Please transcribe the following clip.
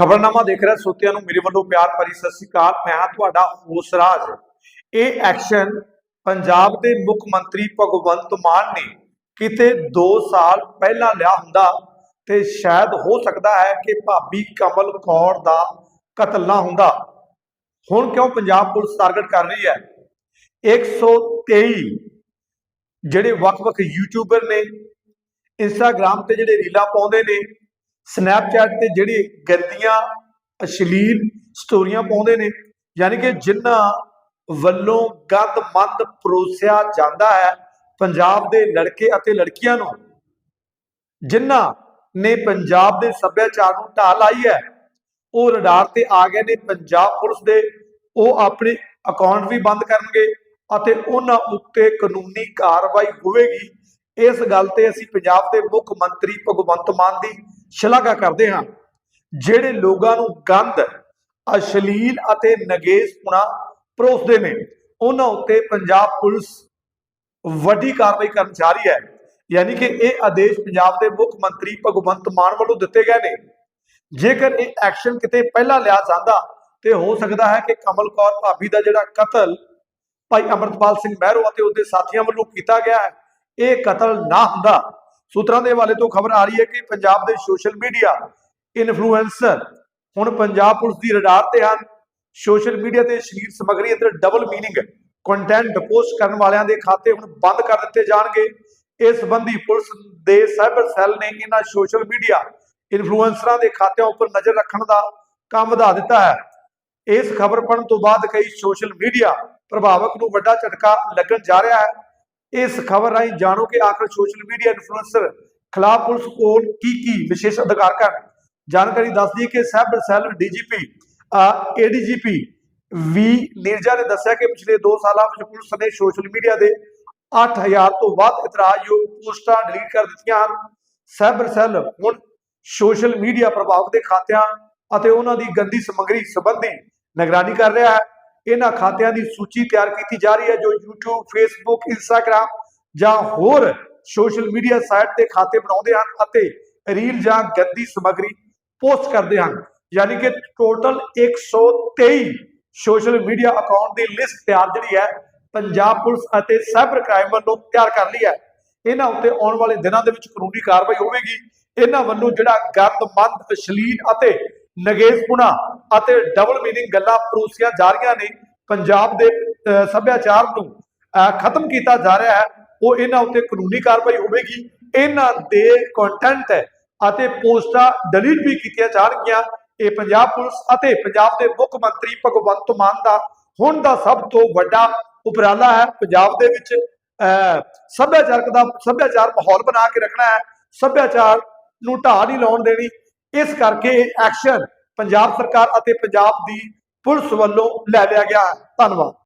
ਖਬਰਨਾਮਾ ਦੇਖ ਰਿਹਾ, ਸੋਤਿਆਂ ਨੂੰ ਮੇਰੇ ਵੱਲੋਂ ਪਿਆਰ ਭਰੀ ਸਤਿ ਸ੍ਰੀ ਅਕਾਲ। ਮੈਂ ਹਾਂ ਤੁਹਾਡਾ ਹੋਸ ਰਾਜ। ਇਹ ਐਕਸ਼ਨ ਪੰਜਾਬ ਦੇ ਮੁੱਖ ਮੰਤਰੀ ਭਗਵੰਤ ਮਾਨ ਨੇ ਕਿਤੇ 2 ਸਾਲ ਪਹਿਲਾਂ ਲਿਆ ਹੁੰਦਾ ਤੇ ਸ਼ਾਇਦ ਹੋ ਸਕਦਾ ਹੈ ਕਿ ਭਾਬੀ ਕਮਲ ਕੌਰ ਦਾ ਕਤਲ ਨਾ ਹੁੰਦਾ। ਹੁਣ ਕਿਉਂ ਪੰਜਾਬ ਪੁਲਿਸ ਟਾਰਗੇਟ ਕਰ ਰਹੀ ਹੈ? 123 ਜਿਹੜੇ ਵੱਖ-ਵੱਖ ਯੂਟਿਊਬਰ ਨੇ ਇੰਸਟਾਗ੍ਰam ਤੇ ਜਿਹੜੇ ਰੀਲਾਂ ਪਾਉਂਦੇ ਨੇ ਸਨੈਪਚੈਟ ਤੇ ਜਿਹੜੀ ਗੰਦੀਆਂ ਅਸ਼ਲੀਲ ਸਟੋਰੀਆਂ ਪਾਉਂਦੇ ਨੇ, ਯਾਨੀ ਕਿ ਜਿਨ੍ਹਾਂ ਵੱਲੋਂ ਗੰਦਮੰਦ ਪਰੋਸਿਆ ਜਾਂਦਾ ਹੈ ਪੰਜਾਬ ਦੇ ਲੜਕੇ ਅਤੇ ਲੜਕੀਆਂ ਨੂੰ ਜਿਨ੍ਹਾਂ ਨੇ ਪੰਜਾਬ ਦੇ ਸੱਭਿਆਚਾਰ ਨੂੰ ਢਾਹ ਲਾਈ ਹੈ, ਉਹ ਰਡਾਰ ਤੇ ਆ ਗਏ ਨੇ, ਪੰਜਾਬ ਪੁਲਿਸ ਦੇ, ਉਹ ਆਪਣੇ ਅਕਾਊਂਟ ਵੀ ਬੰਦ ਕਰਨਗੇ ਅਤੇ ਉਹਨਾਂ ਉੱਤੇ ਕਾਨੂੰਨੀ ਕਾਰਵਾਈ ਹੋਵੇਗੀ। ਇਸ ਗੱਲ ਤੇ ਅਸੀਂ ਪੰਜਾਬ ਦੇ ਮੁੱਖ ਮੰਤਰੀ ਭਗਵੰਤ ਮਾਨ ਦੀ ਸ਼ਲਾਘਾ ਕਰਦੇ ਹਾਂ। ਜਿਹੜੇ ਲੋਕਾਂ ਨੂੰ ਗੰਦ ਅਸ਼ਲੀਲ ਅਤੇ ਨਗੇਜ਼ਪੁਣਾ ਪਰੋਸਦੇ ਨੇ, ਉਹਨਾਂ ਉੱਤੇ ਪੰਜਾਬ ਪੁਲਿਸ ਵੱਡੀ ਕਾਰਵਾਈ ਕਰਨ ਜਾ ਰਹੀ ਹੈ। ਯਾਨੀ ਕਿ ਇਹ ਆਦੇਸ਼ ਪੰਜਾਬ ਦੇ ਮੁੱਖ ਮੰਤਰੀ ਭਗਵੰਤ ਮਾਨ ਵੱਲੋਂ ਦਿੱਤੇ ਗਏ ਨੇ। ਜੇਕਰ ਇਹ ਐਕਸ਼ਨ ਕਿਤੇ ਪਹਿਲਾਂ ਲਿਆ ਜਾਂਦਾ, ਤੇ ਹੋ ਸਕਦਾ ਹੈ ਕਿ ਕਮਲ ਕੌਰ ਭਾਬੀ ਦਾ ਜਿਹੜਾ ਕਤਲ ਭਾਈ ਅਮਰਤਪਾਲ ਸਿੰਘ ਮਹਿਰੋ ਅਤੇ ਉਸਦੇ ਸਾਥੀਆਂ ਵੱਲੋਂ ਕੀਤਾ ਗਿਆ ਹੈ, ਇਹ ਕਤਲ ਨਾ ਹੁੰਦਾ। ਸੂਤਰਾਂ ਦੇ ਹਵਾਲੇ ਤੋਂ ਖਬਰ ਆ ਰਹੀ ਹੈ ਕਿ ਪੰਜਾਬ ਦੇ ਸੋਸ਼ਲ ਮੀਡੀਆ ਇਨਫਲੂਐਂਸਰ ਹੁਣ ਪੰਜਾਬ ਪੁਲਿਸ ਦੀ ਰਡਾਰ ਤੇ ਹਨ। ਸੋਸ਼ਲ ਮੀਡੀਆ ਤੇ ਸ਼ਰੀਰ ਸਮਗਰੀ ਅੰਦਰ ਡਬਲ ਮੀਨਿੰਗ ਕੰਟੈਂਟ ਪੋਸਟ ਕਰਨ ਵਾਲਿਆਂ ਦੇ ਖਾਤੇ ਹੁਣ ਬੰਦ ਕਰ ਦਿੱਤੇ ਜਾਣਗੇ। ਇਸ ਸੰਬੰਧੀ ਪੁਲਿਸ ਦੇ ਸਾਈਬਰ ਸੈੱਲ ਨੇ ਇਹਨਾਂ ਸੋਸ਼ਲ ਮੀਡੀਆ ਇਨਫਲੂਐਂਸਰਾਂ ਦੇ ਖਾਤਿਆਂ ਉੱਪਰ ਨਜ਼ਰ ਰੱਖਣ ਦਾ ਕੰਮ ਵਧਾ ਦਿੱਤਾ ਹੈ। ਇਸ ਖਬਰ ਪੜਨ ਤੋਂ ਬਾਅਦ ਕਈ ਸੋਸ਼ਲ ਮੀਡੀਆ ਪ੍ਰਭਾਵਕ ਨੂੰ ਵੱਡਾ ਝਟਕਾ ਲੱਗਣ ਜਾ ਰਿਹਾ ਹੈ। ਇਸ ਖਬਰ ਰਾਹੀਂ ਜਾਣੋ ਕਿ ਆਖਰ ਸੋਸ਼ਲ ਮੀਡੀਆ ਇਨਫਲੂਐਂਸਰ ਖਿਲਾਫ ਪੁਲਿਸ ਕੋਲ ਕੀ ਕੀ ਵਿਸ਼ੇਸ਼ ਅਧਿਕਾਰ ਹਨ ਜਾਣਕਾਰੀ ਦੱਸਦੀ ਹੈ ਕਿ cyber cell DGP ADGP V Neerja ਨੇ ਦੱਸਿਆ ਕਿ ਪਿਛਲੇ 2 ਸਾਲਾਂ ਵਿੱਚ ਪੁਲਿਸ ਨੇ ਸੋਸ਼ਲ ਮੀਡੀਆ ਦੇ 8000 ਤੋਂ ਵੱਧ ਇਤਰਾਜ਼ਯੋਗ ਪੋਸਟਾਂ ਡਿਲੀਟ ਕਰ ਦਿੱਤੀਆਂ ਹਨ। ਸਾਈਬਰ ਸੈੱਲ ਹੁਣ ਸੋਸ਼ਲ ਮੀਡੀਆ ਪ੍ਰਭਾਵਕ ਦੇ ਖਾਤਿਆਂ ਅਤੇ ਉਹਨਾਂ ਦੀ ਗੰਦੀ ਸਮੱਗਰੀ ਸੰਬੰਧੀ ਨਿਗਰਾਨੀ ਕਰ ਰਿਹਾ ਹੈ। ਇਹਨਾਂ ਖਾਤਿਆਂ ਦੀ ਸੂਚੀ ਤਿਆਰ ਕੀਤੀ ਜਾ ਰਹੀ ਹੈ, ਜੋ YouTube, Facebook, Instagram ਜਾਂ ਹੋਰ ਸੋਸ਼ਲ ਮੀਡੀਆ ਸਾਈਟ ਤੇ ਖਾਤੇ ਬਣਾਉਂਦੇ ਹਨ ਅਤੇ ਰੀਲ ਜਾਂ ਗੰਦੀ ਸਮੱਗਰੀ ਪੋਸਟ ਕਰਦੇ ਹਨ। ਯਾਨੀ ਕਿ ਟੋਟਲ 123 ਸੋਸ਼ਲ ਮੀਡੀਆ ਅਕਾਊਂਟ ਦੀ ਲਿਸਟ ਤਿਆਰ ਜਿਹੜੀ ਹੈ, ਪੰਜਾਬ ਪੁਲਿਸ ਅਤੇ ਸਾਈਬਰ ਕ੍ਰਾਈਮ ਵੱਲੋਂ ਤਿਆਰ ਕਰ ਲਈ ਹੈ। ਇਹਨਾਂ ਉੱਤੇ ਆਉਣ ਵਾਲੇ ਦਿਨਾਂ ਦੇ ਵਿੱਚ ਕਾਨੂੰਨੀ ਕਾਰਵਾਈ ਹੋਵੇਗੀ। ਇਹਨਾਂ ਵੱਲੋਂ ਜਿਹੜਾ ਗੰਦਮੰਦ, ਅਸ਼ਲੀਲ ਅਤੇ ਨਗੇਜ਼ਪੁਣਾ ਅਤੇ ਡਬਲ ਮੀਨਿੰਗ ਗੱਲਾਂ ਪਰੋਸੀਆਂ ਜਾ ਰਹੀਆਂ ਨੇ ਪੰਜਾਬ ਦੇ ਸੱਭਿਆਚਾਰ ਨੂੰ ਅਹ, ਖਤਮ ਕੀਤਾ ਜਾ ਰਿਹਾ ਹੈ। ਉਹ ਇਹਨਾਂ ਉੱਤੇ ਕਾਨੂੰਨੀ ਕਾਰਵਾਈ ਹੋਵੇਗੀ। ਇਹਨਾਂ ਦੇ ਕੰਟੈਂਟ ਅਤੇ ਪੋਸਟਾਂ ਡਿਲੀਟ ਵੀ ਕੀਤੀਆਂ ਜਾਣਗੀਆਂ। ਇਹ ਪੰਜਾਬ ਪੁਲਿਸ ਅਤੇ ਪੰਜਾਬ ਦੇ ਮੁੱਖ ਮੰਤਰੀ ਭਗਵੰਤ ਮਾਨ ਦਾ ਹੁਣ ਦਾ ਸਭ ਤੋਂ ਵੱਡਾ ਉਪਰਾਲਾ ਹੈ। ਪੰਜਾਬ ਦੇ ਵਿੱਚ ਅਹ, ਸੱਭਿਆਚਾਰਕ ਦਾ ਸੱਭਿਆਚਾਰ ਮਾਹੌਲ ਬਣਾ ਕੇ ਰੱਖਣਾ ਹੈ। ਸੱਭਿਆਚਾਰ ਨੂੰ ਢਾਹ ਨਹੀਂ ਲਾਉਣ ਦੇਣੀ। ਇਸ ਕਰਕੇ ਐਕਸ਼ਨ ਪੰਜਾਬ ਸਰਕਾਰ ਅਤੇ ਪੰਜਾਬ ਦੀ ਪੁਲਿਸ ਵੱਲੋਂ ਲੈ ਲਿਆ ਗਿਆ ਹੈ। ਧੰਨਵਾਦ।